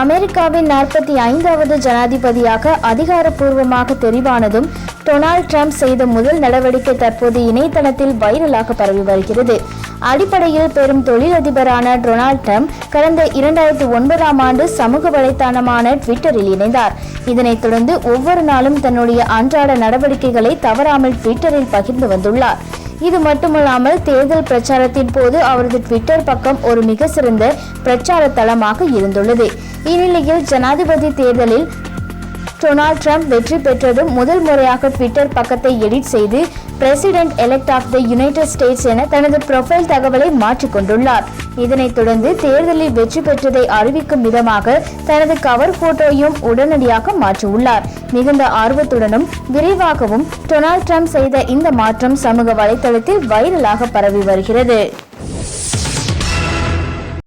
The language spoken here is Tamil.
அமெரிக்காவின் நாற்பத்தி ஐந்தாவது ஜனாதிபதியாக அதிகாரப்பூர்வமாக தெரிவானதும் டொனால்ட் ட்ரம்ப் செய்த முதல் நடவடிக்கை தற்போது இணையதளத்தில் வைரலாக பரவி வருகிறது. அடிப்படையில் பெரும் தொழிலதிபரான டொனால்ட் ட்ரம்ப் கடந்த இரண்டாயிரத்தி ஒன்பதாம் ஆண்டு சமூக வலைத்தளமான ட்விட்டரில் இணைந்தார். இதனைத் தொடர்ந்து ஒவ்வொரு நாளும் தன்னுடைய அன்றாட நடவடிக்கைகளை தவறாமல் ட்விட்டரில் பகிர்ந்து வந்துள்ளார். இது மட்டுமல்லாமல் தேர்தல் பிரச்சாரத்தின் போது அவரது ட்விட்டர் பக்கம் ஒரு மிக சிறந்த பிரச்சார தளமாக இருந்துள்ளது. இந்நிலையில் ஜனாதிபதி தேர்தலில் டொனால்ட் ட்ரம்ப் வெற்றி பெற்றதும் முதல் முறையாக ட்விட்டர் பக்கத்தை எடிட் செய்து president elect of the United States என தனது ப்ரொஃபைல் தகவலை மாற்றிக்கொண்டுள்ளார் இதனைத் தொடர்ந்து தேர்தலில் வெற்றி பெற்றதை அறிவிக்கும் விதமாக தனது கவர் போட்டோயும் உடனடியாக மாற்றியுள்ளார். மிகுந்த ஆர்வத்துடனும் விரைவாகவும் டொனால்ட் ட்ரம்ப் செய்த இந்த மாற்றம் சமூக வலைதளத்தில் வைரலாக பரவி வருகிறது.